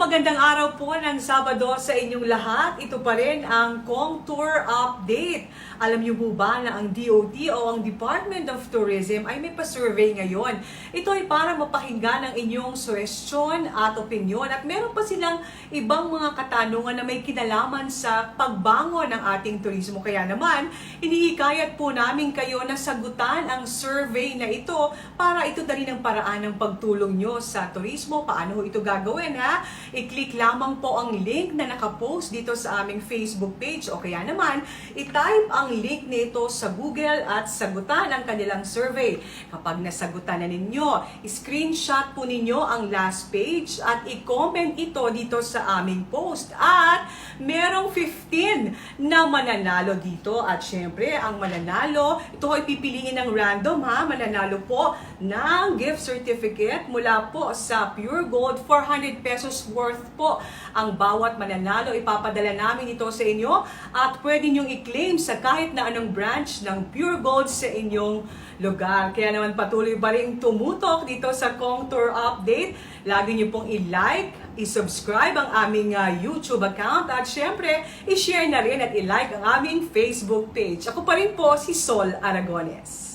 magandang araw po ng Sabado sa inyong lahat. Ito pa rin ang Kong Tour Update. Alam niyo po ba na ang DOT o ang Department of Tourism ay may pa-survey ngayon. Ito ay para mapakinggan ang inyong suwestyon at opinyon at meron pa silang ibang mga katanungan na may kinalaman sa pagbangon ng ating turismo. Kaya naman, hinihikayat po namin kayo na sagutan ang survey na ito para ito na rin ang paraan ng pagtulong nyo sa turismo. Paano ito gagawin ha? I-click lamang po ang link na nakapost dito sa aming Facebook page o kaya naman, i-type ang link nito sa Google at sagutan ang kanilang survey. Kapag nasagutan na ninyo, screenshot po ninyo ang last page at i-comment ito dito sa aming post. At merong 15 na mananalo dito at syempre ang mananalo, ito ay pipiliin ng random ha, mananalo po ng gift certificate mula po sa Pure Gold 400 pesos worth po ang bawat mananalo. Ipapadala namin ito sa inyo at pwede nyong i-claim sa kahit na anong branch ng Pure Gold sa inyong lugar. Kaya naman patuloy pa rin tumutok dito sa Kong Tour Update. Lagi niyo pong i-like, i-subscribe ang aming ah, YouTube account at syempre, i-share na rin at i-like ang aming Facebook page. Ako pa rin po si Sol Aragones.